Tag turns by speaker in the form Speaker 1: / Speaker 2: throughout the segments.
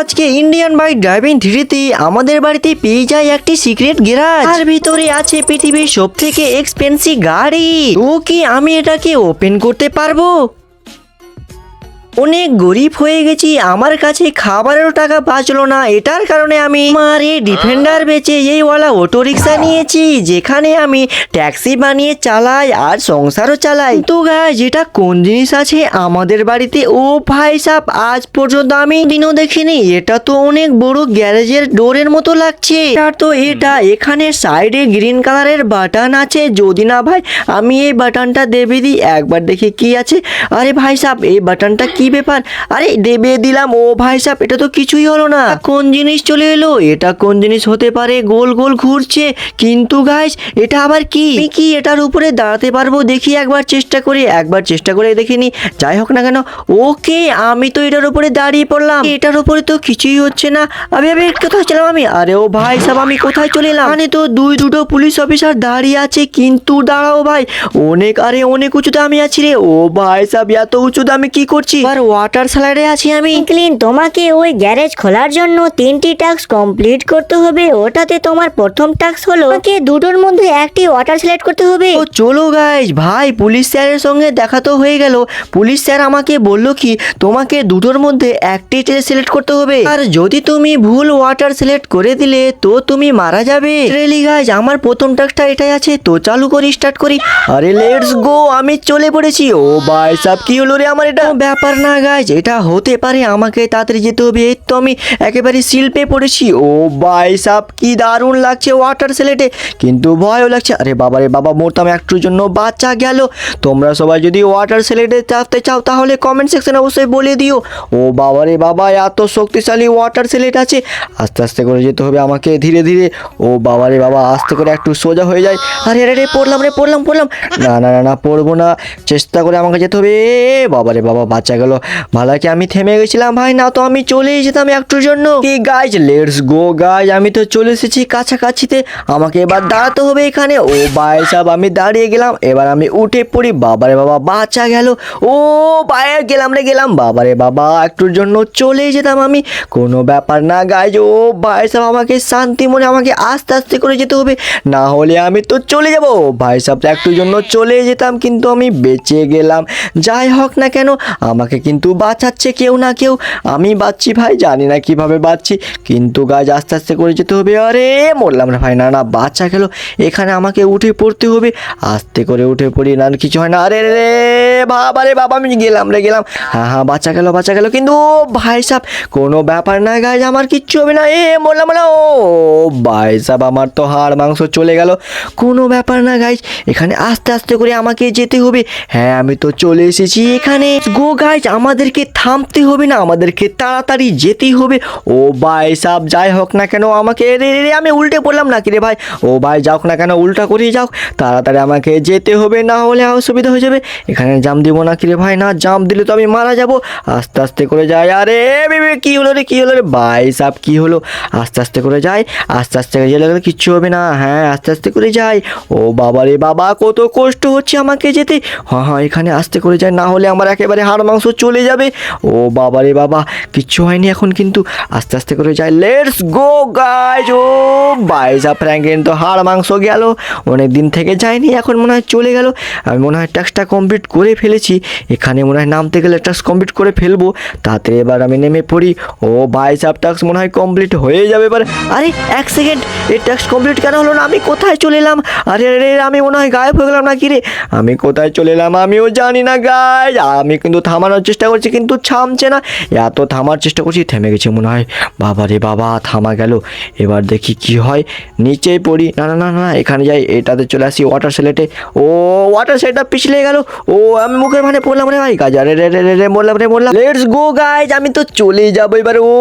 Speaker 1: আজকে Indian bike driving থ্রিতে আমাদের বাড়িতে পেয়ে যায় একটি সিক্রেট গ্যারাজ তার ভিতরে আছে পৃথিবীর সব থেকে এক্সপেন্সিভ গাড়ি। ও কি আমি এটাকে ওপেন করতে পারব? অনেক গরিব হয়ে গেছি, আমার কাছে খাবারেরও টাকা বাঁচলো না, এটার কারণে আমি আমার এই ডিফেন্ডার বেচে এই ওয়ালা অটো রিক্সা নিয়েছি, যেখানে আমি ট্যাক্সি বানিয়ে চালাই আর সংসারও চালাই। তো গায়ে যেটা কোন জিনিস আছে আমাদের বাড়িতে? ও ভাই সাপ আজ পর্যন্ত আমি দিনও দেখিনি, এটা তো অনেক বড় গ্যারেজের ডোরের মতো লাগছে। আর তো এটা, এখানে সাইডে গ্রিন কালারের বাটন আছে, যদি না ভাই, আমি এই বাটনটা দেবে দিই একবার দেখি কি আছে। আরে ভাই সাহেব এই বাটনটা কি ব্যাপার। আরে, দেবে দিলাম। ও ভাই সাহেব, এটা তো কিছুই হলো না। কোন জিনিস চলে এলো? এটা কোন জিনিস হতে পারে? গোল গোল ঘুরছে। কিন্তু গাইস এটা আবার কি? কি এটার উপরে দাঁড়াতে পারব? দেখি একবার চেষ্টা করে, একবার চেষ্টা করে দেখিনি যাই হোক না কেন, ওকে আমি তো এটার উপরে দাঁড়িয়ে পড়লাম। এটার উপরে তো কিছুই হচ্ছে না। আমি আমি কোথায় ছিলাম আমি? আরে ও ভাই সাহেব, আমি কোথায় চলে এলাম? মানে তো দুই, দুটো পুলিশ অফিসার দাঁড়িয়ে আছে। কিন্তু দাঁড়াও ভাই, অনেক, আরে অনেক উঁচুতে আমি আছি রে। ও ভাই সাহেব, এত উঁচুতে আমি কি করছি? আর ওয়াটার স্লাইডে আছি আমি।
Speaker 2: ক্লিন তোমাকে ওই গ্যারেজ খোলার জন্য তিনটি টাস্ক কমপ্লিট করতে হবে। ওটাতে তোমার প্রথম টাস্ক হলো তোমাকে দুটোর মধ্যে একটি ওয়াটার সিলেক্ট করতে হবে।
Speaker 1: ও চলো গাইজ ভাই পুলিশ স্যারের সঙ্গে দেখা তো হয়ে গেল। পুলিশ স্যার আমাকে বলল কি তোমাকে দুটোর মধ্যে একটি সিলেক্ট করতে হবে। আর যদি তুমি ভুল ওয়াটার সিলেক্ট করে দিলে তো তুমি মারা যাবে। রেলি গাইজ আমার প্রথম টাস্কটা এটাই আছে তো চালু করি স্টার্ট করি। আরে লেটস গো আমি চলে পড়েছি। ও ভাই সাব কি হলো রে আমার এটা? ব্যাপার না। গাইজ এটা হতে পারে আমাকে তাড়াতাড়ি যেতে হবে। এই তো আমি একেবারে শিল্পে পড়েছি। ও ভাই সাব, কি দারুণ লাগছে ওয়াটার সিলেটে কিন্তু ভয়ও লাগছে। আরে বাবা রে বাবা, মরতাম একটুর জন্য, বাচ্চা গেল। তোমরা সবাই যদি ওয়াটার সিলেটে চাপতে চাও, তাহলে কমেন্ট সেকশনে অবশ্যই বলে দিও। ও বাবা রে বাবা, এত শক্তিশালী ওয়াটার সিলেট আছে। আস্তে আস্তে করে যেতে হবে আমাকে ধীরে ধীরে। ও বাবা রে বাবা, আস্তে করে একটু সোজা হয়ে যায় আরে আরে রে পড়লাম রে, পড়লাম পড়লাম। না না না না, পড়ব না। চেষ্টা করে আমাকে যেতে হবে। বাবা রে বাবা, বাচ্চা গেল। ভালো কি আমি থেমে গেছিলাম। ভাই, না তো, আমি চলেই যেতাম একটুর জন্য। কি গাইজ লেটস গো গাইজ আমি তো চলে এসেছি কাছাকাছিতে। আমাকে এবার দাঁড়াতে হবে এখানে। ও ভাই সাহেব, আমি দাঁড়িয়ে গেলাম। এবার আমি উঠে পড়ি। বাবারে বাবা, বাচ্চা গেল। ও বাইরে গেলাম রে, গেলাম। বাবারে বাবা, একটুর জন্য চলে যেতাম আমি। কোনো ব্যাপার না গাইজ ও ভাই সাহেব, আমাকে শান্তি মনে, আমাকে আস্তে আস্তে করে যেতে হবে। না হলে আমি তো চলে যাব। ভাই সাহেব, একটুর জন্য চলে যেতাম, কিন্তু আমি বেঁচে গেলাম। যাই হোক না কেন, আমাকে কিন্তু বাঁচাচ্ছে কেউ না কেউ। আমি বাঁচছি ভাই, জানি না কীভাবে বাঁচছি। কিন্তু গাছ আস্তে আস্তে করে যেতে হবে। আরে, মরলাম না ভাই। না না, বাচ্চা গেল। এখানে আমাকে উঠে পড়তে হবে। আস্তে করে উঠে পড়ি, না কিছু হয় না। আরে, রে বাবা রে, বাবা, আমি গেলাম রে, গেলাম। হ্যাঁ হ্যাঁ বাচ্চা গেল বাচ্চা গেল। কিন্তু ভাই সাহেব কোনো ব্যাপার না গাছ আমার কিচ্ছু হবে না। এ, মরলাম না। ও, ভাই সাহেব আমার তো হাড়, মাংস চলে গেল। কোনো ব্যাপার না গাইজ এখানে আস্তে আস্তে করে আমাকে যেতে হবে। হ্যাঁ আমি তো চলে এসেছি এখানে। গো গাইজ আমাদেরকে থামতে হবে না, আমাদেরকে তাড়াতাড়ি যেতেই হবে। ও ভাই সাহ যাই হোক না কেন আমাকে, রে রে আমি উল্টে পড়লাম নাকি রে ভাই? ও ভাই যাও না কেন, উল্টা করেই যাও। তাড়াতাড়ি আমাকে যেতে হবে, না হলে অসুবিধা হয়ে যাবে। এখানে জাম দিব না রে ভাই? না, জাম দিলে তো আমি মারা যাব। আস্তে আস্তে করে যাই। আরে বেবি কি হলো রে, কি হলো রে? ভাই সাহ কি হলো? আস্তে আস্তে করে যাই। আস্তে আস্তে করে গেলে কিচ্ছু হবে না। হ্যাঁ আস্তে আস্তে করে যাই। ও বাবা রে বাবা, কত কষ্ট হচ্ছে আমাকে যেতে। হ্যাঁ হ্যাঁ এখানে আস্তে করে যাই, না হলে আমার একেবারে হাড় মাংস চলে যাবে। ও বাবা রে বাবা, কিচ্ছু হয়নি এখন কিন্তু। আস্তে আস্তে করে যাই। লেটস গো গাইজ ও বাইসা ফ্র্যাঙ্কেন তো হাড় মাংস গেল। অনেক দিন থেকে যায়নি, এখন মনে হয় চলে গেল। আমি মনে হয় ট্যাক্সটা কমপ্লিট করে ফেলেছি। এখানে মনে হয় নামতে গেলে ট্যাক্স কমপ্লিট করে ফেলব। তাতে এবার আমি নেমে পড়ি। ও বাইসাপ ট্যাক্স মনে হয় কমপ্লিট হয়ে যাবে এবার। আরে, এক সেকেন্ড এই ট্যাক্স কমপ্লিট কেন হলো না? আমি কোথায় চলে এলাম? আরে আরে আমি মনে হয় গায়েব হয়ে গেলাম না কি রে? আমি কোথায় চলে এলাম? আমিও জানি না গায়ে আমি কিন্তু থামানোর চেষ্টা করছি, কিন্তু থামছে না। এত থামার চেষ্টা করছি, থেমে গেছে মনে হয়। বাবা রে বাবা, থামা গেল। এবার দেখি কি হয়। নিচেই পড়ি। না না না না, এখানে যাই, এটাতে চলে আসি ওয়াটার সেলেটে ও ওয়াটার সেটটা পিছলে গেল। ও, আমি মুখের মানে পড়লাম রে ভাই। আরে রে রে রে রে মরলাম রে মরলাম লেটস গো গাইজ আমি তো চলেই যাব এবার। ও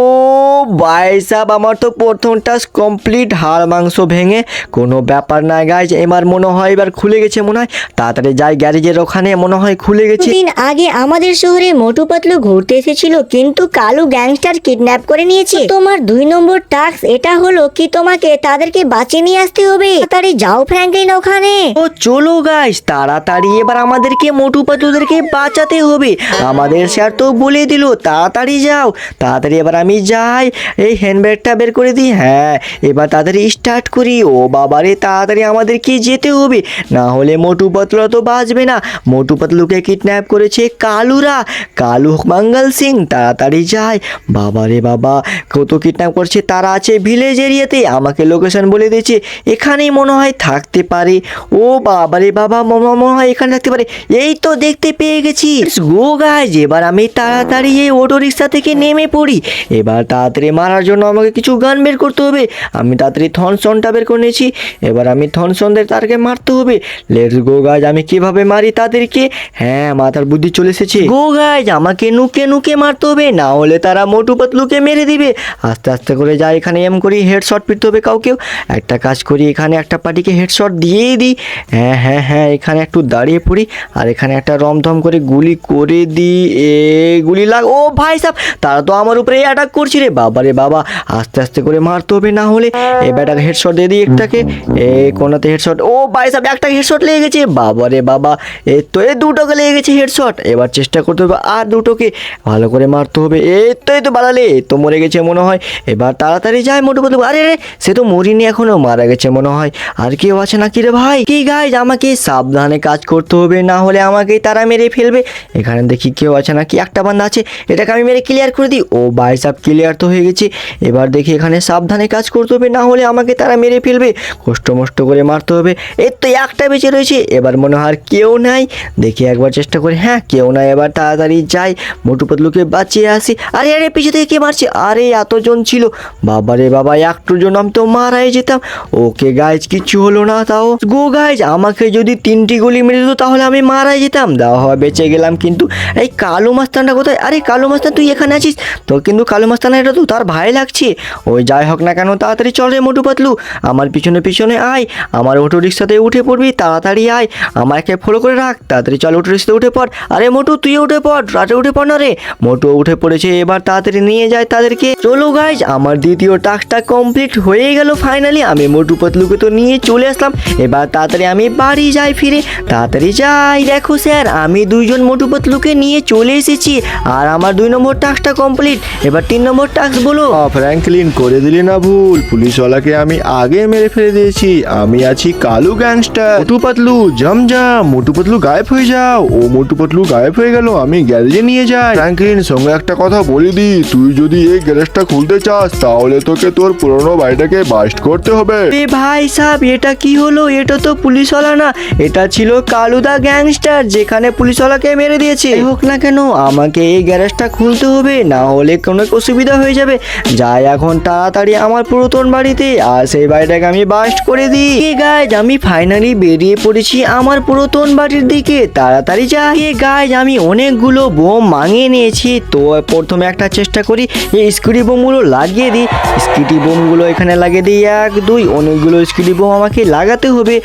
Speaker 1: ভাই সাহেব আমার তো প্রথম টাস্ক কমপ্লিট হাড় মাংস ভেঙে। কোনো ব্যাপার না গাইজ এবার মনে হয়, এবার খুলে গেছে মনে হয়। তাড়াতাড়ি যাই গ্যারেজের ওখানে, মনে হয় খুলে গেছে।
Speaker 2: দিন আগে আমাদের শহরে মোটু পাতলু ঘুরতে এসেছিল, কিন্তু কালু গ্যাংস্টার কিডন্যাপ করে নিয়েছে। তোমার দুই নম্বর টাস্ক এটা হলো কি তোমাকে তাদেরকে বাঁচিয়ে নিয়ে আসতে হবে? তাড়াতাড়ি যাও ফ্র্যাঙ্কলিন ওখানে।
Speaker 1: ও, চলো গাইস তাড়াতাড়ি এবার আমাদেরকে মোটু পাতলুদেরকে বাঁচাতে হবে। আমাদের স্যার তো বলে দিল, তাড়াতাড়ি যাও। তাড়াতাড়ি এবার আমি যাই, এই হ্যান্ডব্যাগটা বের করে দিই। হ্যাঁ এবার তাড়াতাড়ি স্টার্ট করি। ও বাবারে, তাড়াতাড়ি আমাদেরকে যেতে হবে। না হলে মোটু পাতলু তো বাঁচবে না। মোটু পাতলুকে কিডন্যাপ করেছে কালুরা। কালু মঙ্গল সিং, তাড়াতাড়ি যায়। বাবা রে বাবা, কত কিডন্যাপ করছে তারা আছে ভিলেজ এরিয়াতে আমাকে লোকেশন বলে দিয়েছে, এখানেই মনে হয় থাকতে পারে। ও বাবা ম- মনে হয় এখানে থাকতে পারে। এই তো দেখতে পেয়ে গেছি। গো গাইজ এবার আমি তাড়াতাড়ি এই অটো রিক্সা থেকে নেমে পড়ি। এবার তাড়াতাড়ি মারার জন্য আমাকে কিছু গান বের করতে হবে। আমি তাড়াতাড়ি থনসনটা বের করে নিয়েছি। এবার আমি থনসনদের তারকে মারতে হবে। লেটস গো গাইজ আমি কীভাবে মারি তাদেরকে? হ্যাঁ মাথার বুদ্ধি চলে এসেছে। গো গাইজ আমাকে নুকে নুকে মারতে হবে, না হলে তারা মোটু পাতলুকে মেরে দিবে। আস্তে আস্তে করে যাই এখানে এম করি হেডশট পিটতে হবে কাউকেও। একটা কাজ করি, এখানে একটা পার্টিকে হেডশট দিয়েই দিই। হ্যাঁ হ্যাঁ হ্যাঁ এখানে একটু দাঁড়িয়ে পড়ি আর এখানে একটা রমধম করে গুলি করে দিই। এ গুলি লাগ, ও ভাই সাহ তারা তো আমার উপরে অ্যাটাক করছি রে বাবা রে বাবা। আস্তে আস্তে করে মারতে হবে, না হলে এ ব্যাটাকে হেডশট দিয়ে দিই একটাকে। এ কোনাতে হেডশট ও ভাই সাহেব একটা হেডশট লেগে গেছে। বাবা রে বাবা, এ তো, এ দুটোকে লেগে গেছে হেডশট এবার চেষ্টা করতে হবে আর দুটোকে ভালো করে মারতে হবে। এই তো এই তো এই তো মরে গেছে মনে হয়। এবার তাড়াতাড়ি যায় মোটু বলতে আরে রে সে তো মরিনি, এখনও মারা গেছে মনে হয়। আর কেউ আছে নাকি রে ভাই? কি গাইজ আমাকে সাবধানে কাজ করতে হবে, না হলে আমাকেই তারা মেরে ফেলবে। এখানে দেখি কেউ আছে নাকি? একটা বান্ধা আছে, এটাকে আমি মেরে ক্লিয়ার করে দিই। ও ভাই সাব ক্লিয়ার তো হয়ে গেছে। এবার দেখি এখানে সাবধানে কাজ করতে হবে, না হলে আমাকে তারা মেরে ফেলবে। কষ্ট মষ্ট করে মারতে হবে। এই তো একটা বেঁচে রয়েছে, এবার মনে হয় আর কেউ নাই। দেখি একবার চেষ্টা করি। হ্যাঁ কেউ নাই। এবার তাড়াতাড়ি যাই। মোটু পাতলুকে বাঁচিয়ে আসি। আরে আরে, পিছু থেকে কে মারছে? আরে, এতজন ছিল। বাবা রে বাবা, একটুর জন্য আমি তো মারাই যেতাম। ওকে গাইজ কিচ্ছু হলো না তাও। গো গাইজ আমাকে যদি তিনটি গুলি মেরে দিত তাহলে আমি মারাই যেতাম। দেওয়া হয়, বেঁচে গেলাম কিন্তু। এই কালো মাস্তানটা কোথায়? আরে, কালো মাস্তান, তুই এখানে আছিস? তো কিন্তু কালো মাস্তান এটা তো তার ভাই লাগছে। ওই যাই হোক না কেন, তাড়াতাড়ি চল রে মোটু পাতলু আমার পিছনে পিছনে আয়। আমার অটো রিক্সাতে উঠে পড়বি, তাড়াতাড়ি আয়। আমাকে ফলো করে রাখ। তাড়াতাড়ি চল অটো রিক্সাতে উঠে পড়। আরে মোটু, তুই উঠে পড়। রাতে উঠে পড় না রে। মোটু উঠে পড়েছে, এবার তাড়াতাড়ি নিয়ে যায় তাদেরকে। চলো গাইজ আমার দ্বিতীয় টাস্কটা কমপ্লিট হয়ে গেল ফাইনালি আমি মোটু পাতলুকে তো নিয়ে চলে আসলাম। এবার তাড়াতাড়ি আমি বাড়ি যাই ফিরে। তাড়াতাড়ি যাই, দেখো স্যার আমি দুইজন মোটু পাতলুকে নিয়ে চলে এসেছি। আর আমার দুই নম্বর টাস্কটা কমপ্লিট এবার তিন নম্বর টাস্ক বলো।
Speaker 3: ফ্র্যাঙ্কলিন করে দিলি না ভুল। পুলিশওয়ালাকে আমি আগে মেরে ফেলে দিয়েছি। আমি আছি কালু গ্যাংস্টার মোটু পাতলু জমজম মোটু পাতলু গায়েব হয়ে যাও। ও মোটু পাতলু গায়েব হয়ে গেল। আমি গ্যারেজে নিয়ে যাই। ফ্র্যাঙ্কলিন, সঙ্গে একটা কথা বলে দি, তুই যদি এই গ্যারেজটা খুলতে চাস, তাহলে তোকে তোর পুরনো বাড়িটাকে বাস্ট করতে হবে।
Speaker 1: এ ভাই সাহেব, এটা কি হলো? এটা তো পুলিশওয়ালা না। এটা ছিল কালুদা গ্যাংস্টার, যেখানে পুলিশওয়ালাকে মেরে দিয়েছে। হোক না কেন, আমাকে এই গ্যারেজটা খুলতে হবে, না হলে কোনো অসুবিধা হয়ে যাবে। যাই এখন তাড়াতাড়ি আমার পুরাতন বাড়িতে, আর সেই বাড়িটাকে আমি বাস্ট করে দিই এ গাইজ আমি ফাইনালি বেরিয়ে পড়েছি আমার পুরাতন বাড়ির দিকে। তাড়াতাড়ি যাই। এ গাইজ আমি অনেকগুলো বোম মাঙিয়ে নিয়েছি। তো প্রথমে একটা চেষ্টা করি, এই স্কুটি বোমগুলো লাগিয়ে দিই। স্কুটি বোমগুলো এখানে লাগিয়ে দিই, এক, দুই, অনেকগুলো স্কুটি বোম আমাকে লাগাতে হবে।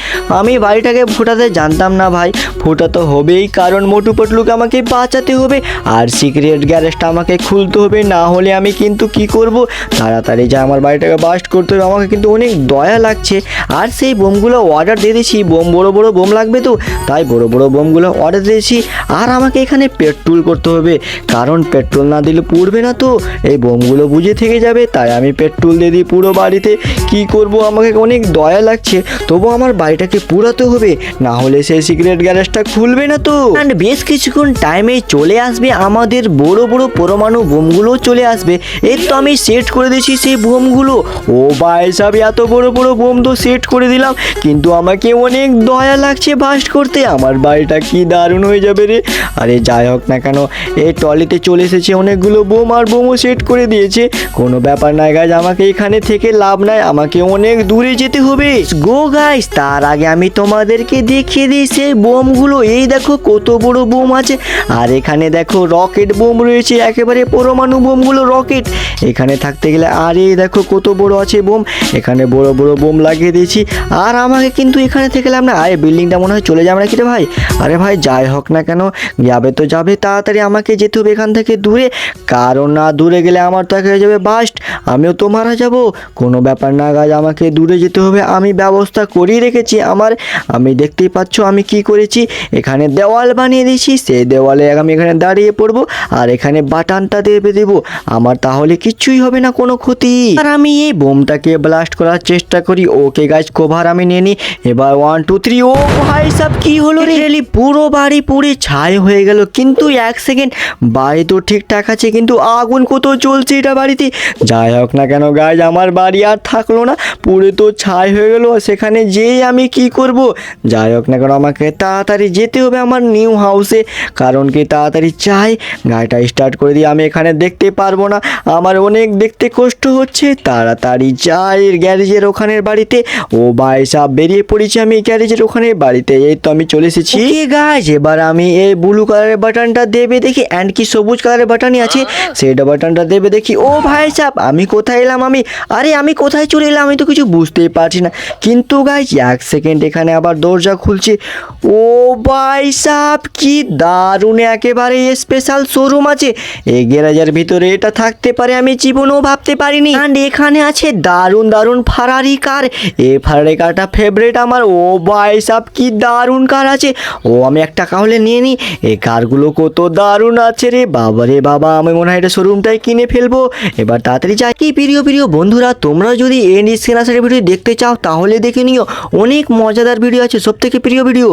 Speaker 1: আমি বাড়িটাকে ফোটাতে জানতাম না ভাই ফোটাতে হবেই, কারণ মোটু পটলুকে আমাকে বাঁচাতে হবে, আর সিক্রেট গ্যারেজটা আমাকে খুলতে হবে, না হলে আমি কিন্তু কি করব? তাড়াতাড়ি যা, আমার বাড়িটাকে বাস্ট করতে হবে, আমাকে কিন্তু অনেক দয়া লাগছে। আর সেই বোমগুলো অর্ডার দিয়ে দিয়েছি, বোম, বড় বড় বোম লাগবে তো, তাই বড় বড় বোমগুলো অর্ডার দিয়েছি। আর আমাকে এখানে পেট্রোল করতে হবে। কারণ পেট্রোল না দিলে পুড়বে না তো। এই বোমগুলো বুঝে থেকে যাবে, তাই আমি পেট্রোল দিয়ে দিই পুরো বাড়িতে। কি করব? আমাকে অনেক দয়া লাগছে। তবু আমার বাড়িটাকে পুরাতে হবে। না হলে সেই সিগারেট গ্যারেজটা খুলবে না তো। And বেশ কিছুক্ষণ টাইমে চলে আসবে আমাদের বড় বড় পরমাণু বোমগুলো চলে আসবে। এই তো আমি সেট করে দিয়েছি সেই বোমগুলো। ও ভাই সাহেব, এত বড় বড় বোম তো সেট করে দিলাম। কিন্তু আমাকে অনেক দয়া লাগছে বাস্ট করতে। আমার বাড়িটা কি দারুণ হয়ে যাবে রে। আরে যাই হোক না কেন? এই টলিতে চলে এসেছে অনেকগুলো বোম আর বোমও সেট করে দিয়েছে। কোনো ব্যাপার নাই গাইজ আমাকে এখানে থেকে লাভ নাই। আমাকে অনেক দূরে যেতে হবে। গো গাইস তার আগে আমি তোমাদেরকে দেখিয়ে দিই সেই বোমগুলো। এই দেখো কত বড় বোম আছে। আর এখানে দেখো রকেট বোম রয়েছে, একেবারে পরমাণু বোমগুলো রকেট এখানে থাকতে গেলে, আর এই দেখো কত বড় আছে বোম। এখানে বড় বড় বোম লাগিয়ে দিয়েছি। আর আমাকে কিন্তু এখানে থেকে লাভ না আরে বিল্ডিংটা মনে হয় চলে যাবে নাকি রে ভাই? আরে ভাই, যাই হোক না কেন, যাবে তো যাবে। তাড়াতাড়ি আমাকে যেতে হবে এখান থেকে দূরে। কারণ না দূরে গেলে আমার তো এক হয়ে যাবে বাস্ট আমিও তো মারা যাব। কোনো ব্যাপার না গাছ, আমাকে দূরে যেতে হবে। আমি ব্যবস্থা করিয়ে রেখেছি আমার। আমি দেখতেই পাচ্ছ আমি কি করেছি। এখানে দেওয়াল বানিয়ে দিয়েছি। সেই দেওয়ালে আমি এখানে দাঁড়িয়ে পড়ব আর এখানে বাটানটা দেবে দেবো। আমার তাহলে কিচ্ছুই হবে না, কোনো ক্ষতি। আর আমি এই বোমটাকে ব্লাস্ট করার চেষ্টা করি। ওকে গাছ কভার আমি নিয়ে নিই এবার ওয়ান টু থ্রি ও ভাই, সব কি হলো রে? পুরো বাড়ি পুড়ে ছাই হয়ে গেল। কিন্তু এক সেকেন্ড বাড়ি তো ঠিকঠাক আছে, কিন্তু আগুন কত চলছে এটা বাড়িতে। যাই হোক না কেন গাছ আমার বাড়ি আর থাকল না, পুড়ে তো ছাই হয়ে গেল সেখানে যেই আমি কি করব? যাই হোক না কেন, আমাকে তাড়াতাড়ি যেতে হবে আমার নিউ হাউসে কারণ কি তাড়াতাড়ি চাই, গাড়িটা স্টার্ট করে দিয়ে আমি এখানে দেখতে পারব না। আমার অনেক দেখতে কষ্ট হচ্ছে, তাড়াতাড়ি যাই গ্যারেজের ওখানের বাড়িতে। ও ভাই সাহ বেরিয়ে পড়েছি আমি গ্যারেজের ওখানে, বাড়িতে, এই তো আমি চলে এসেছি। গাছ এবার আমি এই ব্লু কালারের বাটনটা দেবে দেখি অ্যান্ড কি সবুজ কালারের বাটনই আছে সেটা বাটনটা দেবে দেখি। ও ভাই সাহ আমি কোথায় এলাম আমি? আরে আমি কোথায় চলে এলাম? আমি তো কিছু বুঝতেই পারছি না। কিন্তু গাইজ এক সেকেন্ড এখানে আবার দরজা খুলছে। ও ভাই সাহ কি দারুণ একেবারে স্পেশাল শোরুম আছে। এই গ্যারেজের ভিতরে এটা থাকতে পারে আমি জীবনেও ভাবতে পারিনি। অ্যান্ড এখানে আছে দারুণ দারুণ ফারারি কার এই ফারারি কারটা ফেভারিট আমার। ও ভাই সাহ কি দারুণ কার আছে। ও আমি একটা কাহলে নিয়ে নিই এই কারগুলো কত দারুণ আছে রে বাবা রে বাবা। আমি মনে হয় এটা শোরুমটাই কিনে ফেলব। এবার তাড়াতাড়ি যাই। কি প্রিয় প্রিয় বন্ধুরা, তোমরা যদি এন্ড স্ক্রিন আসার ভিডিও দেখতে চাও, তাহলে দেখে নিও, অনেক মজাদার ভিডিও আছে। সব থেকে প্রিয় ভিডিও